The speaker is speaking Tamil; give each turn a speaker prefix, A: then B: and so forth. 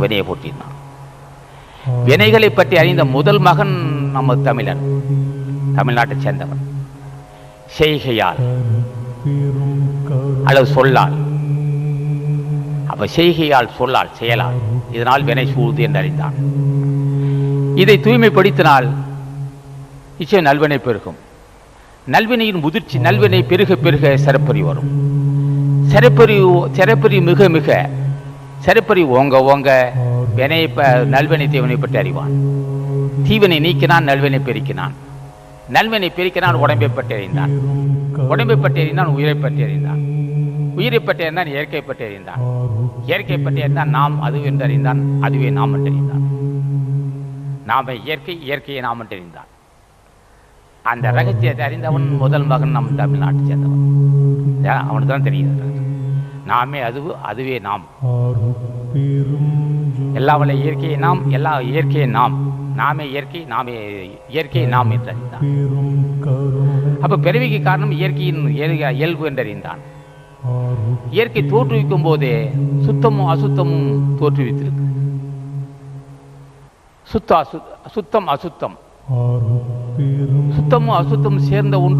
A: சிவனையை போற்றினான் வினைகளை பற்றி அறிந்த முதல் மகன் நம்ம தமிழன் தமிழ்நாட்டைச் சேர்ந்தவன். செய்கையால் அல்லது சொல்லால். அப்ப செய்கையால் சொல்லால் செயலால் இதனால் வினை சூழ்ந்து என்று அறிந்தான். இதை தூய்மைப்படுத்தினால் நிச்சயம் நல்வினை பெருகும். நல்வினையின் முதிர்ச்சி நல்வினை பெருக பெருக சிறப்பறி வரும். சிறப்பறி சிறப்பறி மிக மிக சரிப்பறி ஓங்க ஓங்க. வினை நல்வினை தீவனை பற்றி அறிவான். தீவனை நீக்கினான் நல்வினை பெருக்கினான். நல்வினை பெருக்கினான் உடம்பை பற்றி அறிந்தான். உடம்பை பற்றி அறிந்தான் உயிரை பற்றி அறிந்தான். உயிரை பற்றி அறிந்தான் இயற்கை பற்றி அறிந்தான். இயற்கை பற்றி அறிந்தான் நாம் அது என்று அறிந்தான் அதுவே நாம் என்று அறிந்தான். நாம இயற்கை இயற்கையை நாம் என்று அறிந்தான். அந்த ரகசியத்தை அறிந்தவன் முதல் மகன் நம் தமிழ்நாட்டை சேர்ந்தவன். அவனுக்கு தான் தெரியுது நாமே அது அதுவே நாம். எல்லா வல்ல இயற்கையை நாம் எல்லா இயற்கையை நாம். நாமே இயற்கை நாமே இயற்கையை நாம் என்று அறிந்தான். அப்ப பிறவிக்கு காரணம் இயற்கையின் இயல்பு என்று அறிந்தான் இயற்கை தோற்றுவிக்கும் போதே சுத்தமும் அசுத்தமும் தோற்றுவித்திருக்கு. சுத்த அசு சுத்தம் அசுத்தம். சுத்தமும் அசுத்தமும் சேர்ந்த ஒன்று